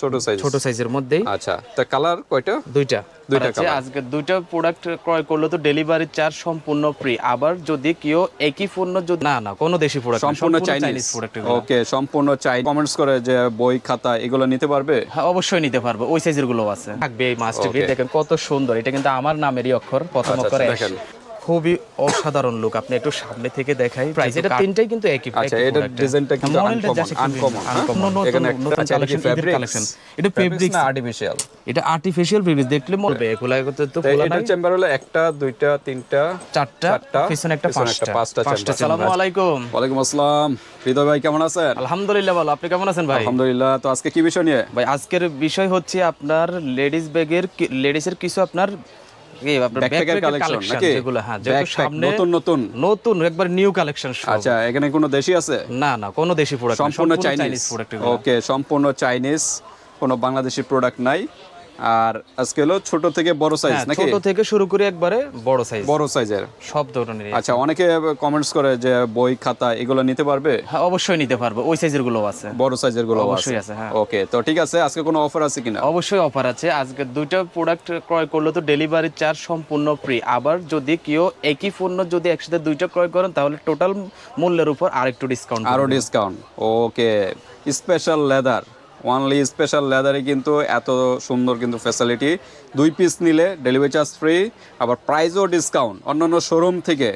ছোট সাইজ ছোট সাইজের মধ্যেই। আচ্ছা তা কালার কয়টা? দুইটা। দুইটা আর আজকে দুইটা প্রোডাক্ট ক্রয় করলে তো ডেলিভারি চার্জ সম্পূর্ণ ফ্রি আবার যদি কেউ একই পণ্য যদি না না কোনো দেশি প্রোডাক্ট সম্পূর্ণ চাইনিজ প্রোডাক্ট ওকে সম্পূর্ণ চাই কমেন্টস করে যে বই খাতা এগুলো নিতে পারবে? হ্যাঁ অবশ্যই নিতে পারবে। ওই সাইজেরগুলো আছে। থাকবে এই মাস্টার দেখেন কত সুন্দর। এটা কিন্তু আমার নামেরই অক্ষর প্রথম আচ্ছা, অক্ষর। আচ্ছা। দেখেন। খুবই অসাধারণ লুক আপনি একটু সামনে থেকে দেখাই। প্রাইস এটা তিনটাই কিন্তু একই আচ্ছা এটার ডিজাইনটা কিন্তু আনকমন আনকমন এখানে একটা নতুন কালেকশন ফেব্রিক কালেকশন এটা ফেব্রিক্স না আর্টিফিশিয়াল এটা আর্টিফিশিয়াল ফেব্রিক্স দেখলে মনে হবে এগুলা করতে তো খোলা নাই। চেম্বার হলো একটা দুইটা তিনটা চারটা চারটা, পিছনে একটা পাঁচটা। পাঁচটা chamber। আসসালামু আলাইকুম। ওয়ালাইকুম আসসালাম। হৃদয় ভাই কেমন আছেন? আলহামদুলিল্লাহ ভালো। আপনি কেমন আছেন ভাই? আলহামদুলিল্লাহ। তো আজকে কি বিষয় নিয়ে? ভাই আজকের বিষয় হচ্ছে আপনার লেডিস ব্যাগের লেডিসের কিছু আপনার ব্যাকপ্যাকের কালেকশন নাকি? যেগুলো হ্যাঁ যেগুলো সামনে নতুন নতুন? নতুন একবার নিউ কালেকশন আচ্ছা এখানে কোনো দেশি আছে? না না কোনো দেশি প্রোডাক্ট সম্পূর্ণ চাইনিজ প্রোডাক্ট ওকে সম্পূর্ণ চাইনিজ কোনো বাংলাদেশি প্রোডাক্ট নাই। আর আজকে হলো ছোট থেকে বড় সাইজ নাকি? হ্যাঁ, ছোট থেকে শুরু করে একবারে বড় সাইজ বড় সাইজের সব ধরনের আচ্ছা অনেকে কমেন্টস করে যে বই খাতা এগুলো নিতে পারবে? হ্যাঁ অবশ্যই নিতে পারবে। ওই সাইজেরগুলো আছে। বড় সাইজেরগুলো অবশ্যই আছে, হ্যাঁ। ওকে তো ঠিক আছে আজকে কোনো অফার আছে কিনা? অবশ্যই অফার আছে। আজকে দুইটা প্রোডাক্ট ক্রয় করলে তো ডেলিভারি চার্জ সম্পূর্ণ ফ্রি আবার যদি কেউ একই পণ্য যদি একসাথে দুইটা ক্রয় করেন তাহলে টোটাল মূল্যের উপর আরেকটু ডিসকাউন্ট আরও discount okay special leather only special লেদারে কিন্তু এত সুন্দর কিন্তু ফ্যাসিলিটি দুই পিস নিলে ডেলিভারি চার্জ ফ্রি আবার প্রাইসও ডিসকাউন্ট অন্যান্য শোরুম থেকে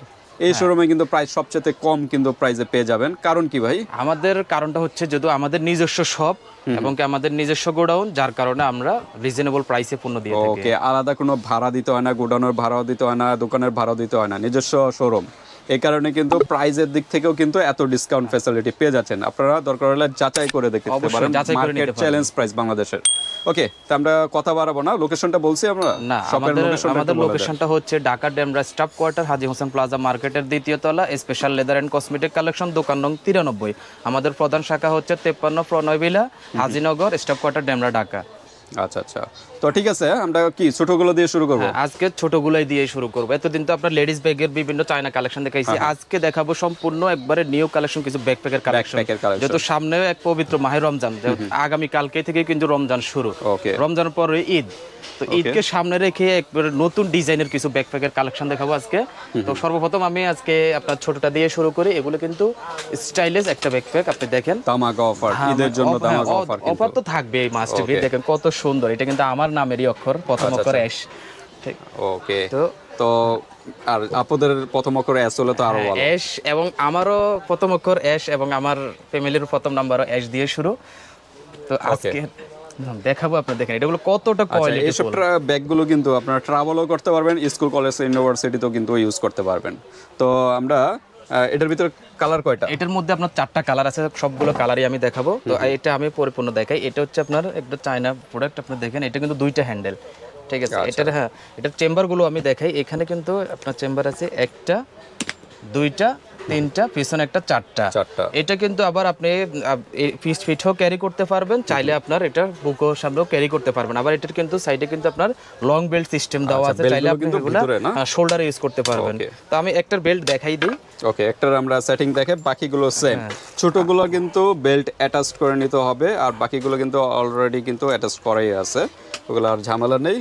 এই শোরুমে কিন্তু প্রাইস সবচেয়ে কম কিন্তু প্রাইসে পেয়ে যাবেন। কারণ কি ভাই? আমাদের কারণটা হচ্ছে যেহেতু আমাদের নিজস্ব শপ এবং কি আমাদের নিজস্ব গোডাউন যার কারণে আমরা রিজনেবল প্রাইসে পণ্য দিয়ে থাকি। ওকে আলাদা কোনো ভাড়া দিতে হয় না গোডাউনের ভাড়াও দিতে হয় না দোকানের ভাড়াও দিতে হয় না নিজস্ব শোরুম এই কারণে কিন্তু প্রাইজের দিক থেকেও কিন্তু এত ডিসকাউন্ট ফ্যাসিলিটি পেয়ে যাচ্ছেন। আপনারা দরকার হলে যাচাই করে দেখতে পারেন। মার্কেট চ্যালেঞ্জ প্রাইস বাংলাদেশের। ওকে তো আমরা কথা বাড়াবো না। লোকেশনটা বলছি আমরা? না আমাদের লোকেশনটা আমাদের। লোকেশনটা হচ্ছে Dhaka Demra staff quarter Haji Hossain plaza মার্কেটের দ্বিতীয় তলা special leather and cosmetic collection দোকান নং তিরানব্বই। আমাদের প্রধান শাখা হচ্ছে তেপ্পান্ন প্রণয়বিলা হাজিনগর স্টাফ কোয়ার্টার ডেমরা ঢাকা। আচ্ছা আচ্ছা। তো ঠিক আছে আমরা কি ছোটগুলো দিয়ে শুরু করব? হ্যাঁ, আজকে ছোটগুলোই দিয়ে শুরু করব। এতদিন তো আপনার লেডিস ব্যাগের বিভিন্ন চায়না কালেকশন দেখাইছি। আজকে দেখাবো সম্পূর্ণ একবারে নিউ কালেকশন কিছু ব্যাকপ্যাকের কালেকশন। যেহেতু সামনে এক পবিত্র মাহে রমজান আগামী কালকে থেকে কিন্তু রমজান শুরু। রমজানের পরে ঈদ। তো ঈদকে সামনে রেখে একবারে নতুন ডিজাইনের কিছু ব্যাকপ্যাকের কালেকশন দেখাবো আজকে। তো সর্বপ্রথম আমি আজকে আপনার ছোটটা দিয়ে শুরু করি। এগুলো কিন্তু স্টাইলিশ একটা ব্যাকপ্যাক আপনি দেখেন। তামাকা অফার ঈদের জন্য তামাকা অফার অফার তো থাকবে এই Okay. দেখেন কত সুন্দর। এটা কিন্তু আমার নামেরই অক্ষর প্রথম আচ্ছা, অক্ষর এস। ঠিক। ওকে। তো তো আর আপুদের প্রথম অক্ষরে এস হলে তো আরও ভালো। এস এবং আমারও প্রথম অক্ষর এস এবং আমার ফ্যামিলির প্রথম নাম্বারও এস দিয়ে শুরু। তো আজকে দেখাবো আপনি দেখেন এটাগুলো কতটা আচ্ছা কোয়ালিটি এইসব ব্যাগগুলো কিন্তু আপনারা ট্রাভেলও করতে পারবেন স্কুল কলেজ ইউনিভার্সিটিতেও কিন্তু ইউজ করতে পারবেন। তো আমরা এটার ভিতরে কালার কয়টা? এটার মধ্যে আপনার চারটা কালার আছে সবগুলো কালারই আমি দেখাবো। তো এটা আমি পরিপূর্ণ দেখাই। এটা হচ্ছে আপনার একটা চায়না প্রোডাক্ট আপনি দেখেন এটা কিন্তু দুইটা হ্যান্ডেল ঠিক আছে? আচ্ছা। এটার হ্যাঁ এটার চেম্বারগুলো আমি দেখাই। এখানে কিন্তু আপনার চেম্বার আছে একটা দুইটা তিনটা পিছনে একটা চারটা। চারটা। এটা কিন্তু আবার আপনি পিস ফিটও ক্যারি করতে পারবেন চাইলে আপনার এটা বুকো সামনেও ক্যারি করতে পারবেন। আবার এটার কিন্তু সাইডে কিন্তু আপনার লং বেল্ট সিস্টেম দেওয়া আচ্ছা, আছে চাইলে আপনি না? শোল্ডারে ইউজ করতে পারবেন। তো আমি একটার বেল্ট দেখাই দিই। ওকে একটার আমরা সেটিং দেখে বাকিগুলো সেম ছোটগুলো কিন্তু বেল্ট অ্যাটাচ করে নিতে হবে আর বাকিগুলো কিন্তু অলরেডি কিন্তু অ্যাটাচ করাই আছে। ওগুলো আর ঝামেলা নেই।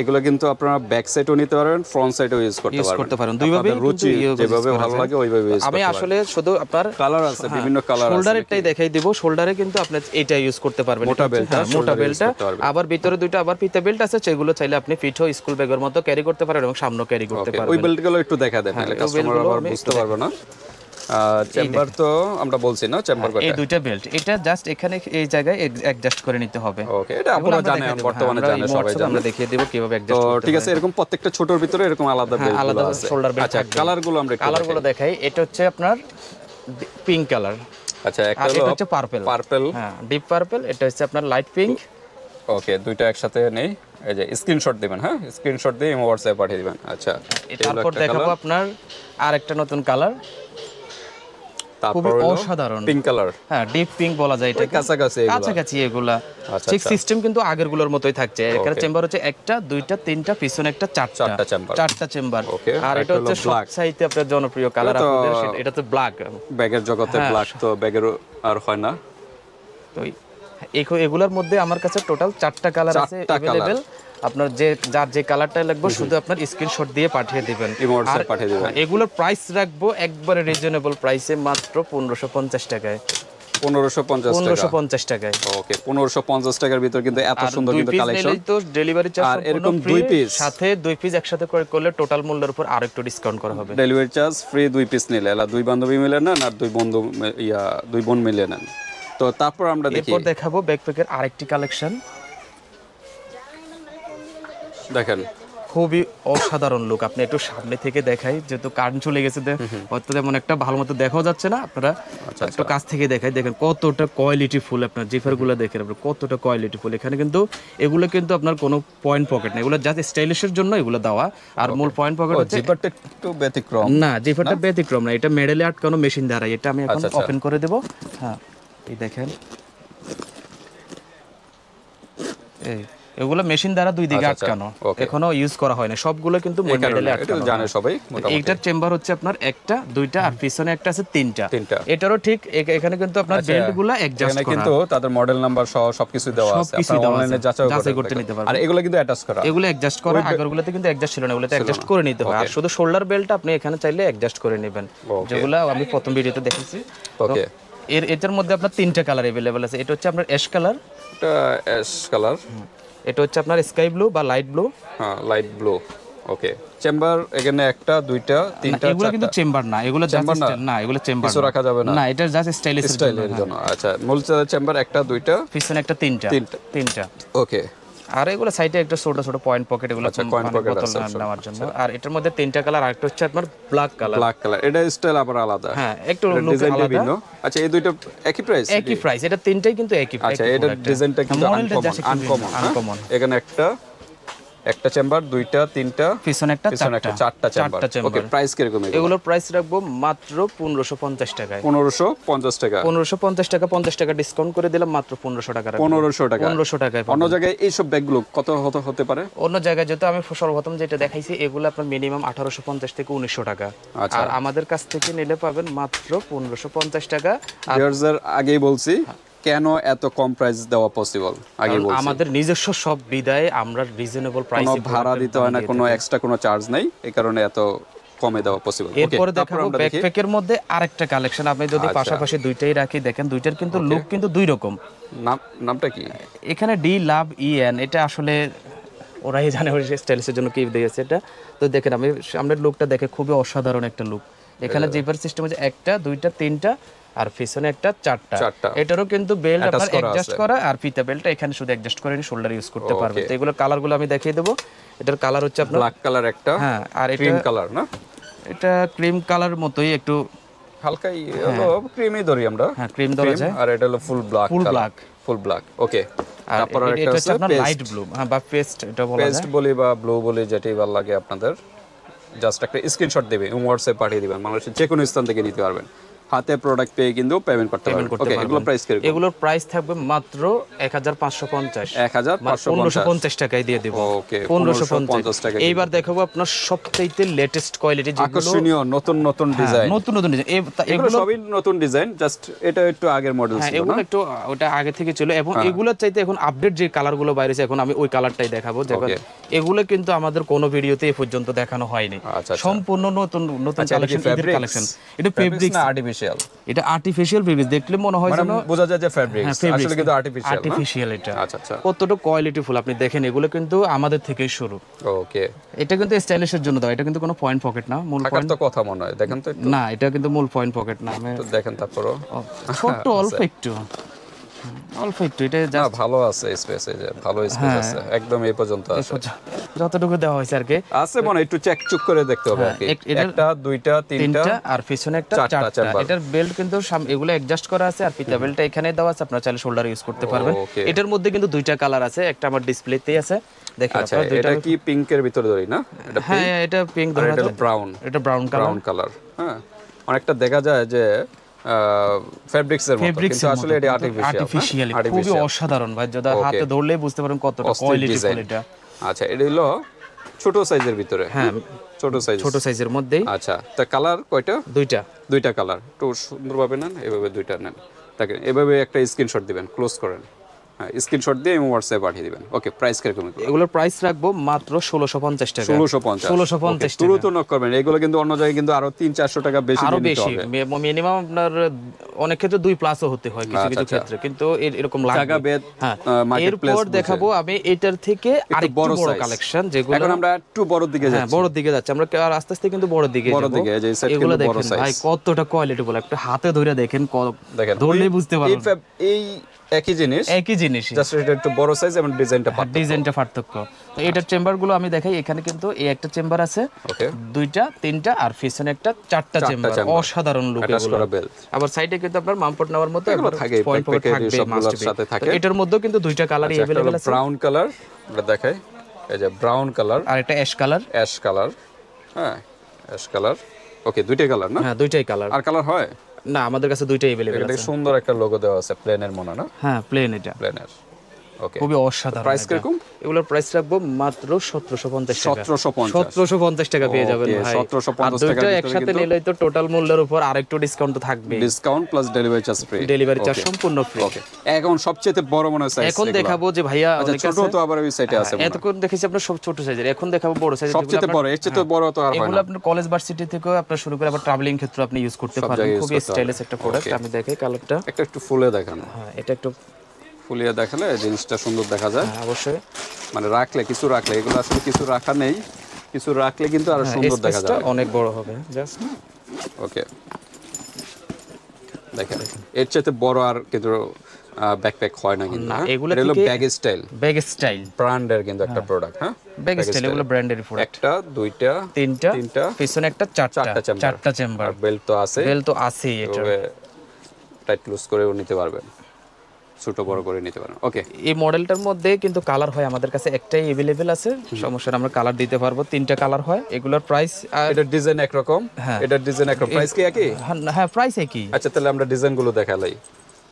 এগুলো কিন্তু আপনারা ব্যাক সাইডও নিতে পারবেন ফ্রন্ট সাইডও ইউজ করতে ইউজ করতে পারেন দুইভাবে আপনাদের রুচি যেভাবে ভালো লাগে ওইভাবে ইউজ আমি আসলে শুধু আপনার কালার আছে বিভিন্ন কালার আছে শোল্ডারেরটাই দেখাই দিব। শোল্ডারে কিন্তু আপনি এটা ইউজ করতে পারবেন। মোটা হচ্ছে- বেল্টটা হ্যাঁ, মোটা বেল্টটা আবার ভিতরে দুইটা আবার ফিতে বেল্ট আছে সেগুলো চাইলে আপনি ফিটও স্কুল ব্যাগের মতো ক্যারি করতে পারেন এবং সামনে ক্যারি করতে Okay, ওই পারবেন। বেল্টগুলো একটু দেখা দেন তাহলে কাস্টমার আবার বুঝতে পারবে না। চেম্বার তো আমরা বলছি না চেম্বার এই দুইটা বেল্ট এটা জাস্ট এখানে এই জায়গায় অ্যাডজাস্ট করে নিতে হবে। ওকে এটা আপনারা জানেন বর্তমানে হ্যাঁ, জানে আমরা এই সবাই WhatsApp-এ আমরা দেখিয়ে দেব কীভাবে অ্যাডজাস্ট করতে ঠিক আছে এরকম প্রত্যেকটা ছোটর ভিতরে এরকম আলাদা হ্যাঁ, বেল্ট আলাদা আছে। shoulder belt আচ্ছা থাকবে। কালারগুলো আমরা একটু কালার দেখাই। এটা হচ্ছে আপনার পিঙ্ক কালার আচ্ছা একটা হলো এটা হচ্ছে পার্পল পার্পল হ্যাঁ ডিপ পার্পল এটা হচ্ছে আপনার লাইট পিঙ্ক ওকে দুইটা একসাথে নেই। এই যে স্ক্রিনশট দিবেন হ্যাঁ? স্ক্রিনশট দিয়ে হোয়াটসঅ্যাপে পাঠিয়ে দিবেন। আচ্ছা তারপর দেখাবো আপনার আর একটা নতুন কালার খুবই অসাধারণ। পিঙ্ক কালার হ্যাঁ ডিপ পিঙ্ক বলা যায় এটা কাছাকাছি কাছাকাছি এগুলা। আচ্ছা, ঠিক আচ্ছা। সিস্টেম কিন্তু আগেরগুলোর মতোই থাকছে। এখানে চেম্বার হচ্ছে একটা দুইটা তিনটা পিছনে একটা চারটা। চারটা chamber। চারটা চেম্বার আর এটা হচ্ছে। সবচাইতে আপনার জনপ্রিয় কালার এটা তো- আপনাদের এটা তো ব্ল্যাক ব্যাগের জগতে। ব্ল্যাক তো ব্যাগের আর হয় না। তো এগুলোর মধ্যে আমার কাছে টোটাল চারটা কালার আছে আপনার যে যার যে কালারটা লাগবে শুধু আপনার স্ক্রিনশট দিয়ে পাঠিয়ে দিবেন। আর পাঠিয়ে দিবেন। হ্যাঁ, এগুলোর প্রাইস রাখব একবারে রিজনেবল প্রাইসে মাত্র পনেরোশো পঞ্চাশ টাকায়। পনেরোশো পঞ্চাশ পঞ্চাশ টাকায়। ওকে পনেরোশো পঞ্চাশ টাকার ভিতর কিন্তু এত সুন্দর দুই কিন্তু পিস কালেকশন তো ডেলিভারি চার্জ আর এরকম দুই piece? সাথে দুই পিস একসাথে করে করলে টোটাল মূল্যের উপর ডিসকাউন্ট করা হবে। ডেলিভারি চার্জ ফ্রি দুই পিস নিলে এলা দুই বান্ধবী মিলে নেন আর দুই বন্ধু ইয়া দুই বোন মিলে নেন। তো তারপর আমরা দেখি। এরপর দেখাবো ব্যাকপ্যাকের আরেকটি কালেকশন দেখেন। খুবই অসাধারণ লুক আপনি একটু সামনে থেকে দেখাই যেহেতু কারেন্ট চলে গেছে হয়তো তেমন একটা ভালো মতো দেখাও যাচ্ছে না আপনারা আচ্ছা, একটু কাছ থেকে দেখাই। দেখেন কতটা কোয়ালিটি ফুল আপনার জিফারগুলো দেখেন আপনার কতটা কোয়ালিটি ফুল। এখানে কিন্তু এগুলো কিন্তু আপনার কোনো পয়েন্ট পকেট না এগুলো জাস্ট স্টাইলিশের জন্য এগুলো দেওয়া। আর মূল পয়েন্ট পকেট হচ্ছে জিপারটা একটু ব্যতিক্রম না জিফারটা ব্যতিক্রম না। এটা মেডেলে আটকানো মেশিন দ্বারা এটা আমি এখন আচ্ছা, আচ্ছা। ওপেন করে দেব। হ্যাঁ এই দেখেন। এই এগুলো মেশিন দ্বারা দুই দিকে আচ্ছা, আচ্ছা, আটকানো okay. এখনো ইউজ করা হয় না সবগুলো কিন্তু এই কারণে মেডেলে এটা আটকানো জানে সবাই মোটামুটি এইটার চেম্বার হচ্ছে আপনার একটা দুইটা আর পিছনে একটা আছে তিনটা তিনটা। এটারও ঠিক এ- এখানে কিন্তু আপনার বেল্ট গুলা অ্যাডজাস্ট এখানে করা কিন্তু তাদের মডেল নাম্বার সহ সবকিছু দেওয়া আছে সবকিছু আপনারা দেওয়া অনলাইনে আছে। যাচাই যাচাই করতে করতে নিতে পারবেন। আর এগুলো কিন্তু অ্যাটাচ করা এগুলো অ্যাডজাস্ট করা আগেরগুলোতে কিন্তু অ্যাডজাস্ট ছিল না এগুলোতে অ্যাডজাস্ট করে নিতে হয় আর শুধু শোল্ডার বেল্ট আপনি এখানে চাইলে অ্যাডজাস্ট করে নেবেন Okay. যেগুলো আমি প্রথম ভিডিওতে দেখেছি তো ওকে এর এটার মধ্যে আপনার তিনটা কালার अवेलेबल আছে এটা হচ্ছে আপনার অ্যাশ কালার এটা অ্যাশ কালার এটা হচ্ছে আপনার স্কাই ব্লু বা লাইট ব্লু হ্যাঁ লাইট ব্লু ওকে চেম্বার এখানে একটা দুইটা তিনটা এগুলো কিন্তু চেম্বার না এগুলো চেম্বার না? এগুলো চেম্বার কিছু রাখা যাবে না। না এটা জাস্ট স্টাইলিশ স্টাইলের জন্য আচ্ছা মূল চেম্বার একটা দুইটা। পিছনে একটা তিনটা। তিনটা। তিনটা। ওকে আর এগুলো সাইডে একটা ছোট ছোট পয়েন্ট পকেট এগুলো আছে পয়েন্ট পকেট বোতল আছে, নেওয়ার জন্য। আর এটার মধ্যে তিনটা কালার আর একটা হচ্ছে আপনার ব্ল্যাক কালার ব্ল্যাক কালার এটা স্টাইল আবার আলাদা। হ্যাঁ একটু আলাদা। ভিন্ন আচ্ছা এই দুইটা একই প্রাইস একই প্রাইস এটা তিনটাই কিন্তু একই আচ্ছা এটা ডিজাইনটা কিন্তু আনকমন আনকমন আনকমন এখানে একটা একটা চেম্বার দুইটা তিনটা পিছনে একটা পিছনে একটা চারটা। চেম্বার। ওকে প্রাইস কীরকম এগুলোর প্রাইস রাখব মাত্র পনেরোশো পঞ্চাশ টাকায়। পনেরোশো পঞ্চাশ টাকা। পনেরোশো পঞ্চাশ টাকা পঞ্চাশ টাকা ডিসকাউন্ট করে দিলাম মাত্র পনেরোশো টাকা রাখব। পনেরোশো টাকা। পনেরোশো টাকায় পাবেন। অন্য জায়গায় এইসব ব্যাগগুলো কত হতে হতে পারে? অন্য জায়গায় যেহেতু আমি সর্বপ্রথম যেটা দেখাইছি এগুলো আপনার মিনিমাম আঠারোশো পঞ্চাশ থেকে উনিশশো টাকা। আচ্ছা। আর আমাদের কাছ থেকে নিলে পাবেন মাত্র পনেরোশো পঞ্চাশ টাকা। আর আগেই বলছি কেন এত কম প্রাইস দেওয়া পসিবল আগে বলছি। আমাদের নিজস্ব সব বিদায় আমরা রিজনেবল কোনো ভাড়া দিতে হয় না কোনো এক্সট্রা কোনো চার্জ নাই এই কারণে এত কমে দেওয়া পসিবল ওকে এরপরে দেখাবো আচ্ছা। ব্যাকপ্যাকের মধ্যে আরেকটা কালেকশন আপনি যদি পাশাপাশি দুইটাই রাখি দেখেন দুইটার কিন্তু লুক কিন্তু দুই রকম। নাম নামটা কি? এখানে ডি লাভ ই এন এটা আসলে ওরাই জানে ওই স্টাইলিশের জন্য কি দিয়েছে এটা। তো দেখেন আমি সামনের লুকটা দেখে খুবই অসাধারণ একটা লুক এখানে জিপার সিস্টেম আছে একটা দুইটা তিনটা আর পিছনে একটা চারটা। এটারও কিন্তু বেল্ট আপনার অ্যাডজাস্ট করা আর ফিতা বেল্টটা এখানে শুধু অ্যাডজাস্ট করে শোল্ডার ইউজ করতে পারবেন। তো এগুলো কালারগুলো আমি দেখিয়ে দেবো। এটার কালার হচ্ছে আপনার ব্ল্যাক কালার একটা। হ্যাঁ আর এটা ক্রিম কালার না? এটা ক্রিম কালার মতোই একটু হালকা হলো ক্রিমই ধরি আমরা। হ্যাঁ ক্রিম ধরা যায়। আর এটা হলো full black Full black। Full black okay আর তারপর এটা হচ্ছে আপনার পেস্ট লাইট ব্লু হ্যাঁ বা পেস্ট এটা বলা পেস্ট যায়। বলি বা ব্লু বলি যেটাই ভালো লাগে আপনাদের। জাস্ট একটা স্ক্রিনশট দেবে হোয়াটসঅ্যাপ পাঠিয়ে দিবেন। মানুষের যে কোনো স্থান থেকে নিতে পারবেন। হাতে প্রোডাক্ট পেয়ে কিন্তু পেমেন্ট করতে পারবেন। ওকে পারবেন। এগুলো প্রাইস কীরকম? এগুলোর প্রাইস থাকবে মাত্র এক হাজার পাঁচশো পঞ্চাশ। এক হাজার পাঁচশো পনেরোশো পঞ্চাশ পঞ্চাশ টাকায় দিয়ে দিব। ওকে 1550 পঞ্চাশ। টাকা এইবার দেখাবো আপনার সবচাইতে লেটেস্ট কোয়ালিটি যেগুলো আকর্ষণীয় নতুন নতুন ডিজাইন নতুন নতুন ডিজাইন এগুলো সবই নতুন ডিজাইন জাস্ট এটা একটু আগের মডেল হ্যাঁ ছিল এগুলো একটু ওটা আগে থেকে ছিল। এবং হ্যাঁ। এগুলোর চাইতে এখন আপডেট যে কালারগুলো বাইরেছে এখন আমি ওই কালারটাই দেখাবো। দেখুন এগুলো কিন্তু আমাদের কোনো ভিডিওতে এ পর্যন্ত দেখানো হয়নি। আচ্ছা, আচ্ছা। সম্পূর্ণ নতুন নতুন আচ্ছা, কি কালেকশন কালেকশন এটা ফেব্রিক্স না আর্টিফিশিয়াল এটা আর্টিফিশিয়াল ফেব্রিক দেখলে মনে হয় মানে যেন বোঝা যায় যে ফেব্রিক্স হ্যাঁ, আসলে কিন্তু আর্টিফিশিয়াল আর্টিফিশিয়াল এটা। আচ্ছা আচ্ছা। কতটা কোয়ালিটি ফুল আপনি দেখেন এগুলো কিন্তু আমাদের থেকে শুরু। ওকে এটা কিন্তু স্টাইলিশের জন্য দাও এটা কিন্তু কোনো পয়েন্ট পকেট না মূল পয়েন্ট তো কথা মনে হয় দেখেন তো না এটা কিন্তু মূল পয়েন্ট পকেট না আমি তো দেখেন তারপরও। ছোট অল্প একটু। হুম, অল্প একটু এটা জাস্ট ভালো আছে স্পেস এই যে ভালো স্পেস হ্যাঁ। আছে একদম এই পর্যন্ত আছে। যতটুকু দেওয়া হয়েছে আর কি। আছে মনে একটু চেক চুক করে দেখতে হবে আর কি। একটা দুইটা তিনটা আর পিছনে একটা চারটা এটার বেল্ট কিন্তু এগুলো অ্যাডজাস্ট করা আছে আর পিতা বেল্টটা এখানে দেওয়া আছে আপনারা চাইলে শোল্ডার ইউজ করতে পারবেন। এটার মধ্যে কিন্তু দুইটা কালার আছে একটা আমার ডিসপ্লেতেই আছে। দেখেন আচ্ছা আপনারা দুইটা এটা কি পিঙ্কের ভিতরে ধরি না? এটা হ্যাঁ এটা পিঙ্ক ধরা এটা ব্রাউন এটা ব্রাউন কালার ব্রাউন কালার হ্যাঁ। অনেকটা দেখা যায় যে ফেব্রিক্স এর মতো কিন্তু আসলে এটা আর্টিফিশিয়াল আর্টিফিশিয়াল খুবই অসাধারণ ভাই হাতে ধরলেই বুঝতে কতটা কোয়ালিটি এটা আচ্ছা এটা হলো ছোট সাইজের ভিতরে। হ্যাঁ ছোট সাইজ ছোট সাইজের মধ্যেই। আচ্ছা তা কালার কয়টা? দুইটা। দুইটা কালার একটু সুন্দরভাবে নেন এভাবে দুইটা নেন। তাকে এভাবে একটা স্ক্রিনশট দিবেন ক্লোজ করেন। হ্যাঁ স্ক্রিনশট দিয়ে এবং হোয়াটসঅ্যাপে পাঠিয়ে দিবেন। ওকে প্রাইস কীরকম এগুলোর প্রাইস রাখব মাত্র ষোলোশো পঞ্চাশ টাকা। ষোলোশো পঞ্চাশ। ষোলোশো পঞ্চাশ দ্রুত নক করবেন। এগুলো কিন্তু অন্য জায়গায় কিন্তু আরও তিন চারশো টাকা বেশি আরও বেশি। মিনিমাম আপনার অনেক ক্ষেত্রে দুই প্লাসও হতে হয় কিছু আচ্ছা, কিছু আচ্ছা। ক্ষেত্রে। কিন্তু এরকম জায়গা ভেদ, হ্যাঁ। এরপর দেখাবো আমি এটার থেকে আরেকটু বড় বড় কালেকশন যেগুলো এখন আমরা একটু বড় দিকে হ্যাঁ যাচ্ছি। বড় দিকে যাচ্ছে। আমরা আর আস্তে আস্তে কিন্তু বড় দিকে বড় দিকে, যে এগুলো কিন্তু বড় দেখেন ভাই কতটা কোয়ালিটি বলে। একটা হাতে ধরে দেখেন ক- দেখেন ধরলেই বুঝতে পারবেন। এই একই জিনিস একই জিনিস জাস্ট এটা একটু বড় সাইজ এবং ডিজাইনটা পার্থক্য ডিজাইনটা পার্থক্য তো এটার চেম্বার গুলো আমি দেখাই এখানে কিন্তু এই একটা চেম্বার আছে ওকে দুইটা তিনটা আর পিছনে একটা চারটা চেম্বার chamber। অসাধারণ লুক অ্যাটাচ এগুলো করা বেল্ট আবার সাইডে কিন্তু আপনার মামপট নেওয়ার মতো এগুলো থাকেই, পয়েন্ট পয়েন্ট backpack এর থাকবে সবগুলোর must be। সাথে তো থাকে। এটার মধ্যেও কিন্তু দুইটা কালারই अवेलेबल আছে ব্রাউন কালার আমরা দেখাই এই যে ব্রাউন কালার আর একটা অ্যাশ কালার অ্যাশ কালার হ্যাঁ অ্যাশ কালার ওকে দুইটাই কালার না হ্যাঁ দুইটাই কালার আর কালার হয় না আমাদের কাছে দুইটাই अवेलेबल এটা আছে সুন্দর একটা লোগো দেওয়া আছে প্লেনের মনে না হ্যাঁ প্লেন এটা প্লেনের ওকে খুবই অসাধারণ প্রাইস কীরকম? এগুলোর প্রাইস রাখব মাত্র টাকা। পেয়ে যাবেন Okay, ভাই। 1750 আর দুইটা টাকার ভিতরে একসাথে নিলে তো টোটাল মূল্যের উপর আরেকটু ডিসকাউন্ট তো থাকবে। Discount plus delivery charge free delivery charge সম্পূর্ণ ফ্রি ওকে এখন সবচেয়ে বড় মনে হয় এখন দেখাবো যে ভাইয়া আচ্ছা ছোট তো আবার ওই সাইডে আছে এতক্ষণ দেখেছি আপনার সব ছোট সাইজের এখন দেখাবো বড় সাইজের সবচেয়ে বড় এর চেয়ে তো বড় তো আর হয় এগুলো না। আপনার কলেজ ভার্সিটি থেকেও আপনার শুরু করে আবার ট্রাভেলিং ক্ষেত্রে আপনি ইউজ করতে পারবেন। খুবই স্টাইলিশ একটা প্রোডাক্ট আমি দেখাই কালারটা একটা একটু ফুলে দেখানো। হ্যাঁ এটা একটু ফুলিয়ে দেখালে জিনিসটা সুন্দর দেখা যায়। হ্যাঁ, অবশ্যই। মানে রাখলে কিছু রাখলে এগুলো আসলে কিছু রাখা নেই। কিছু রাখলে কিন্তু আরও সুন্দর দেখা যাবে। অনেক বড় হবে জাস্ট ওকে। দেখেন এর চাইতে বড় আর কিন্তু ব্যাকপ্যাক হয় না কিন্তু না, হ্যাঁ? এগুলো হলো ব্যাগ স্টাইল ব্যাগ স্টাইল ব্র্যান্ডের কিন্তু একটা প্রোডাক্ট হ্যাঁ? ব্যাগ স্টাইল এগুলো ব্র্যান্ডের প্রোডাক্ট একটা দুইটা তিনটা তিনটা পিছনে একটা চারটা। চারটা চেম্বার বেল্ট তো আছে বেল তো আছেই এটা টাইট লুজ করেও নিতে পারবেন। ছোট বড় করে নিতে পারেন। ওকে এই মডেলটার মধ্যে কিন্তু কালার হয় আমাদের কাছে একটাই অ্যাভেলেবেল আছে। সমস্যা আমরা কালার দিতে পারব তিনটা কালার হয়। এগুলোর প্রাইস এটা ডিজাইন একরকম? হ্যাঁ। এটা ডিজাইন একরকম। প্রাইস কি একই? হ্যাঁ, হ্যাঁ প্রাইস একই। আচ্ছা তাহলে আমরা ডিজাইনগুলো দেখালাই।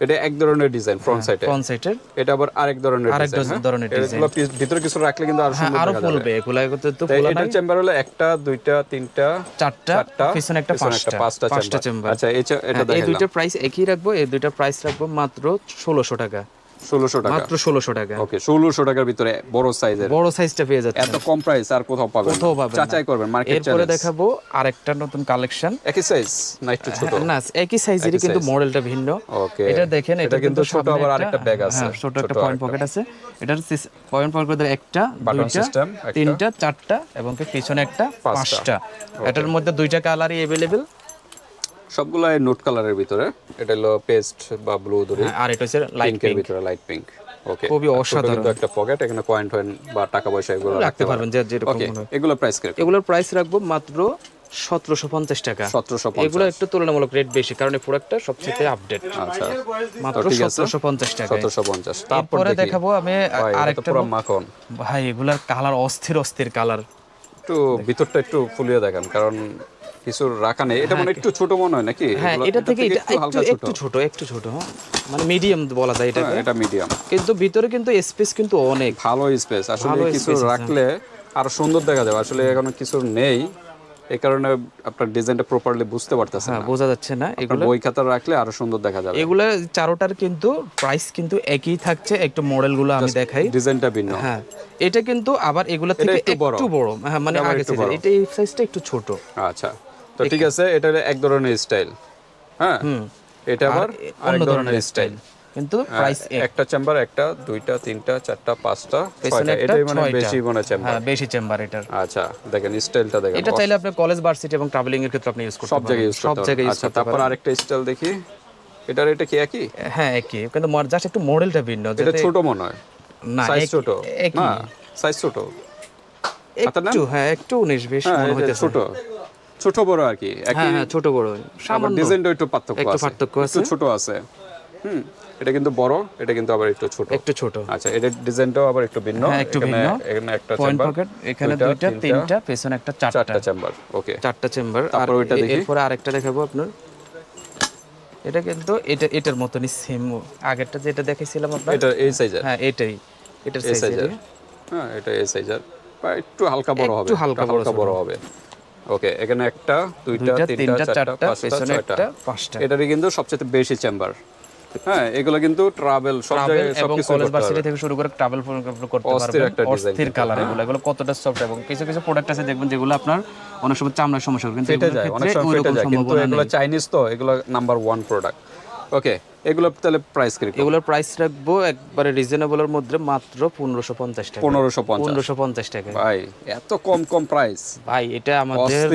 এটা এক ধরনের ডিজাইন ফ্রন্ট সাইডে ফ্রন্ট সাইডের এটা আবার আরেক ধরনের আরেক ডিজাইন হ্যাঁ? ধরনের এগুলো ভিতরে কিছু রাখলে কিন্তু আরও হ্যাঁ সুন্দর আরও ফুলবে। এগুলা তো তো ফুলা চেম্বার হলো একটা দুইটা তিনটা চারটা চারটা পিছনে একটা পাঁচটা। পাঁচটা চেম্বার আচ্ছা এটা এই দুইটা প্রাইস একই রাখব এই দুইটা প্রাইস রাখব মাত্র ষোলোশো টাকা। ষোলোশো টাকা মাত্র ষোলোশো টাকা ওকে ষোলোশো টাকার ভিতরে বড় সাইজের বড় সাইজটা পেয়ে যাচ্ছে এত কম প্রাইস আর কোথাও পাবেন না। কোথাও পাবেন না। যাচাই করবেন মার্কেট এরপরে চ্যালেঞ্জ দেখাবো আরেকটা নতুন কালেকশন একই সাইজ না একটু ছোট না একই সাইজেরই কিন্তু size। মডেলটা ভিন্ন ওকে এটা দেখেন এটা এটা কিন্তু ছোট সামনে আবার আরেকটা ব্যাগ আছে হ্যাঁ, ছোট একটা ছোট পয়েন্ট পকেট আছে এটার পয়েন্ট পকেটের একটা Button দুইটা system, একটা। তিনটা চারটা এবং কি পিছনে একটা পাঁচটা এটার মধ্যে দুইটা কালারই अवेलेबल সবগুলাই নোট কালারের ভিতরে। এটা হলো পেস্ট বা ব্লু ধরে আর এটা হচ্ছে লাইট পিঙ্কের ভিতরে লাইট পিঙ্ক ওকে খুবই অসাধারণ। একটা পকেট এখানে কয়েন টয়েন বা টাকা পয়সা এগুলো রাখতে পারবেন যে যেরকম ওকে এগুলো প্রাইস কীরকম এগুলোর প্রাইস রাখব মাত্র সতেরোশো পঞ্চাশ টাকা। সতেরোশো এগুলো একটু তুলনামূলক রেট বেশি কারণ এই প্রোডাক্টটা সবচেয়ে আপডেট আচ্ছা। মাত্র সতেরোশো পঞ্চাশ টাকা সতেরোশো পঞ্চাশ। তারপর দেখাবো আমি আরেকটা মাখন। ভাই এগুলার কালার অস্থির অস্থির কালার একটু ভিতরটা একটু ফুলিয়ে দেখান কারণ কিছু রাখা নেই। এটা মানে একটু ছোট মনে হয় নাকি? হ্যাঁ এটা থেকে এটা একটু একটু ছোট। একটু ছোট হ্যাঁ। মানে মিডিয়াম বলা যায় হ্যাঁ, এটা মিডিয়াম কিন্তু ভিতরে কিন্তু স্পেস কিন্তু অনেক। ভালো স্পেস আসলে কিছু রাখলে আরও সুন্দর দেখা যাবে। আসলে এখন কিছু নেই। এই কারণে আপনার ডিজাইনটা প্রপারলি বুঝতে পারতেছেন না। বোঝা যাচ্ছে না এগুলো। বই খাতা রাখলে আরও সুন্দর দেখা যাবে। এগুলো চারোটার কিন্তু প্রাইস কিন্তু একই থাকছে। একটু মডেলগুলো আমি দেখাই। ডিজাইনটা ভিন্ন। হ্যাঁ এটা কিন্তু আবার এগুলো থেকে একটু বড়। হ্যাঁ মানে আগে। এটা এই সাইজটা একটু ছোট। আচ্ছা। তো ঠিক আছে এটা এক ধরনের স্টাইল হ্যাঁ? এটা আবার অন্য আরেক ধরনের স্টাইল কিন্তু প্রাইস একটা চেম্বার একটা দুইটা তিনটা চারটা পাঁচটা ছয়টা। এটাই মানে বেশি মনে চেম্বার হ্যাঁ বেশি চেম্বার এটার। আচ্ছা দেখেন স্টাইলটা দেখেন। এটা চাইলে আপনি কলেজ ভার্সিটি এবং ট্রাভেলিং এর ক্ষেত্রে আপনি ইউজ করতে সব জায়গায় পারবেন ইউজ সব জায়গায় ইউজ আচ্ছা করতে তারপর আরেকটা স্টাইল দেখি। এটার এটা কি একই? হ্যাঁ একই। কিন্তু জাস্ট একটু মডেলটা ভিন্ন এটা ছোট মনে হয়। না সাইজ ছোট। না সাইজ ছোট। একটু হ্যাঁ একটু উনিশ বিশ হ্যাঁ মনে হইতেছে। ছোট। ছোট বড় আর কি হ্যাঁ হ্যাঁ ছোট বড়। সামান্য ডিজাইনটা একটু পার্থক্য একটু আছে। পার্থক্য একটু ছোট আছে। হুম এটা কিন্তু বড় এটা কিন্তু আবার একটু ছোট। একটু ছোট। আচ্ছা এটার ডিজাইনটাও আবার একটু ভিন্ন। হ্যাঁ, একটু ভিন্ন। এখানে একটা পয়েন্ট পকেট এখানে দুইটা তিনটা পেছনে একটা চারটা। চারটা চেম্বার ওকে চারটা চেম্বার আর ওইটা দেখি। এরপরে আরেকটা দেখাবো আপনার। এটা কিন্তু এটা এটার মতনই সেম আগেরটা যেটা দেখেছিলাম আপনার? এটা এই সাইজের হ্যাঁ এটাই। এটার সাইজ সাইজের হ্যাঁ এটা এই সাইজের বা একটু হালকা বড় হবে। একটু হালকা বড় হবে। ওকে এখানে একটা দুইটা তিনটা চারটা পেছনে ছয়টা। একটা পাঁচটা। এটারই কিন্তু সবচেয়ে বেশি চেম্বার হ্যাঁ এগুলো কিন্তু ট্রাভেল সব জায়গায় সবকিছু কলেজ ভার্সিটি থেকে শুরু করে ট্রাভেল করতে পারবেন। অস্থির কালার এগুলো এগুলো কতটা সফট এবং কিছু কিছু প্রোডাক্ট আছে দেখবেন যেগুলো আপনার অনেক সময় চামড়ার সমস্যা কিন্তু এগুলোর যায় অনেক সময় ফেটে যায়। কিন্তু এগুলো চাইনিজ তো এগুলো নাম্বার ওয়ান প্রোডাক্ট ওকে এগুলো তাহলে প্রাইস কীরকম এগুলোর প্রাইস রাখব একবারে রিজনেবলের মধ্যে মাত্র পনেরোশো পঞ্চাশ টাকা। পনেরোশো পনেরোশো পঞ্চাশ টাকা। ভাই এত কম কম প্রাইস ভাই এটা আমাদের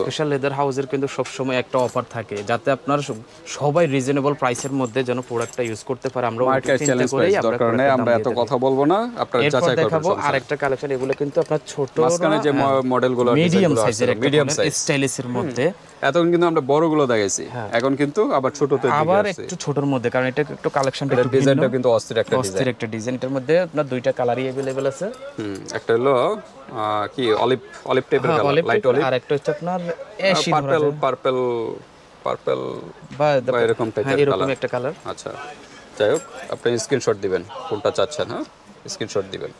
স্পেশাল লেদার হাউসের কিন্তু সবসময় একটা অফার থাকে যাতে আপনার সবাই রিজনেবল প্রাইসের মধ্যে যেন প্রোডাক্টটা ইউজ করতে পারে। আমরা আমরা দরকার নেই আমরা এত কথা বলব না আপনারা যাচাই দেখাবো। আরেকটা কালেকশন এগুলো কিন্তু আপনার ছোট মাঝখানে যে মডেলগুলো মিডিয়াম সাইজের মিডিয়াম সাইজ স্টাইলিশের মধ্যে। এতক্ষণ কিন্তু আমরা বড়গুলো দেখাইছি। এখন কিন্তু আবার ছোটতে হ্যাঁ। আবার একটু ছোটর মধ্যে কারণ এটা একটু কালেকশনটা একটু ভিন্ন ডিজাইনটা কিন্তু অস্থির একটা ডিজাইন অস্থির একটা ডিজাইন এটার মধ্যে আপনার দুইটা কালারই अवेलेबल আছে হুম একটা হলো আহ, কি অলিভ অলিভ টাইপের কালার অলিভ লাইট অলিভ আর একটা হচ্ছে আপনার অ্যাশি পার্পল পার্পল পার্পল বা বা এরকম হ্যাঁ টাইপের এরকম কালার একটা কালার আচ্ছা যাই হোক আপনি স্ক্রিনশট দিবেন কোনটা চাচ্ছেন হ্যাঁ স্ক্রিনশট দিবেন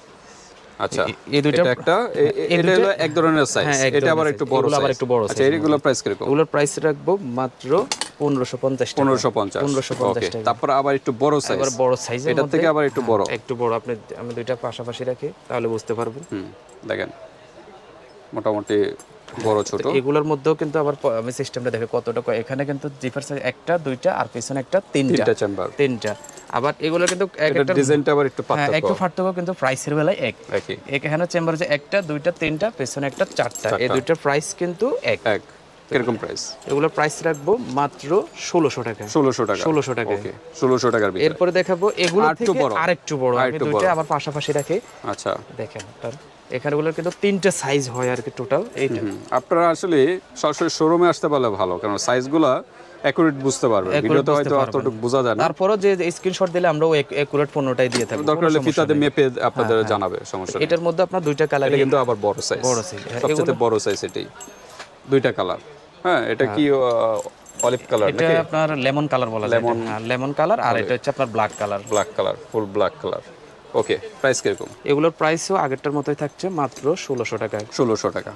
আচ্ছা এই দুইটা এটা একটা এ- এ- এটা হলো এক ধরনের সাইজ হ্যাঁ, এক এটা আবার ধরনের একটু size। বড় এগুলো আবার size। একটু বড় আচ্ছা এগুলো প্রাইস কিরকম ওগুলোর প্রাইস রাখবো মাত্র পনেরোশো পঞ্চাশ পনেরোশো পঞ্চাশ পনেরোশো পঞ্চাশ তারপর আবার একটু বড় সাইজ এবার বড় সাইজের এটার থেকে আবার একটু বড়। একটু বড়। আপনি আমি দুইটা পাশাপাশি রাখি তাহলে বুঝতে পারবেন। দেখেন। মোটামুটি বড় ছোট। এগুলোর মধ্যেও কিন্তু আবার আমি সিস্টেমটা দেখে কতটা এখানে কিন্তু জিপার সাইজ একটা দুইটা আর পিছনে একটা তিনটা। চেম্বার তিনটা। আবার এগুলো কিন্তু এক একটা ডিজাইনটা আবার একটু হ্যাঁ পার্থক্য। একটু পার্থক্য কিন্তু প্রাইসের বেলায় এক। এখানে চেম্বার যে একটা দুইটা তিনটা পেছনে একটা চারটা। এই দুইটার প্রাইস কিন্তু এক। এক। কীরকম প্রাইস এগুলোর প্রাইস রাখব মাত্র ষোলোশো টাকা। ষোলোশো টাকা। ষোলোশো টাকা। ওকে ষোলোশো টাকার এরপরে দেখাবো এগুলো আরেকটু বড়। আরেকটু বড়। আমি দুইটা। আবার পাশাপাশি রাখি। আচ্ছা। দেখেন এখানেগুলোর কিন্তু তিনটে সাইজ হয় আর কি টোটাল এইটা। আপনারা আসলে সরাসরি শোরুমে আসতে পারলে ভালো কারণ সাইজগুলা অ্যাকুরেট বুঝতে পারবেন। ভিডিওতে হয়তো অতটুকু বোঝা যায় না। তারপরও যে স্ক্রিনশট দিলে আমরা একুরেট পণ্যটাই দিয়ে থাকব দরকার হলে ফিতাতে মেপে আপনাদের জানাবে সমস্যা নেই। এটার মধ্যে আপনার দুইটা কালার কিন্তু আবার বড় সাইজ বড় size, হ্যাঁ, সবচেয়ে বড় সাইজ এটাই। দুইটা কালার হ্যাঁ এটা কি অলিভ কালার এটা আপনার লেমন কালার বলা যায়। হ্যাঁ লেমন কালার আর এটা হচ্ছে আপনার black colour black colour full black colour okay price কীরকম? এগুলোর প্রাইসও আগেরটার মতোই থাকছে মাত্র ষোলোশো টাকা ষোলোশো টাকা।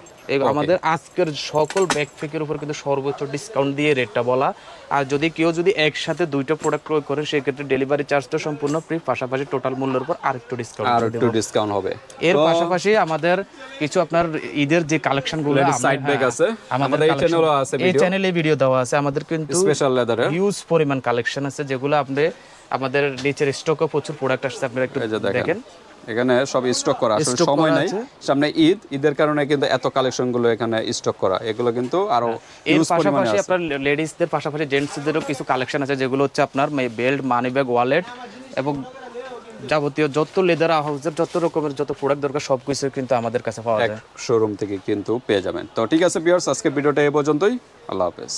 আমাদের আজকের সকল ব্যাকপ্যাকের উপর কিন্তু সর্বোচ্চ ডিসকাউন্ট দিয়ে রেটটা বলা। আর যদি কেউ যদি একসাথে দুইটা প্রোডাক্ট ক্রয় করে সেক্ষেত্রে ডেলিভারি চার্জটা সম্পূর্ণ ফ্রি পাশাপাশি টোটাল মূল্যের উপর আরেকটু ডিসকাউন্ট আর একটু ডিসকাউন্ট হবে। এর পাশাপাশি আমাদের কিছু আপনার ঈদের যে কালেকশনগুলো Ladies আমরা- side bag হ্যাঁ, আছে। আমাদের এই channel-এও আছে এই চ্যানেলে ভিডিও দেওয়া আছে। আমাদের কিন্তু স্পেশাল লেদারের হিউজ পরিমাণ কালেকশন আছে যেগুলো আপনি আমাদের নিচের স্টকও প্রচুর প্রোডাক্ট আসছে আপনারা একটু দেখেন এখানে সব স্টক করা আসলে সময় নাই। সামনে ঈদ ঈদের কারণে কিন্তু এত কালেকশনগুলো এখানে স্টক করা। এগুলো কিন্তু আরও এর পাশাপাশি আপনার লেডিসদের পাশাপাশি জেন্টসদেরও কিছু কালেকশন আছে যেগুলো হচ্ছে আপনার বেল্ট মানি ব্যাগ ওয়ালেট এবং যাবতীয় যত লেদার হাউসের যত রকমের যত প্রোডাক্ট দরকার সব কিছু কিন্তু আমাদের কাছে পাওয়া যায়। শোরুম থেকে কিন্তু পেয়ে যাবেন। তো ঠিক আছে বিয়ার্স আজকে ভিডিওটা এ পর্যন্তই। আল্লাহ হাফেজ।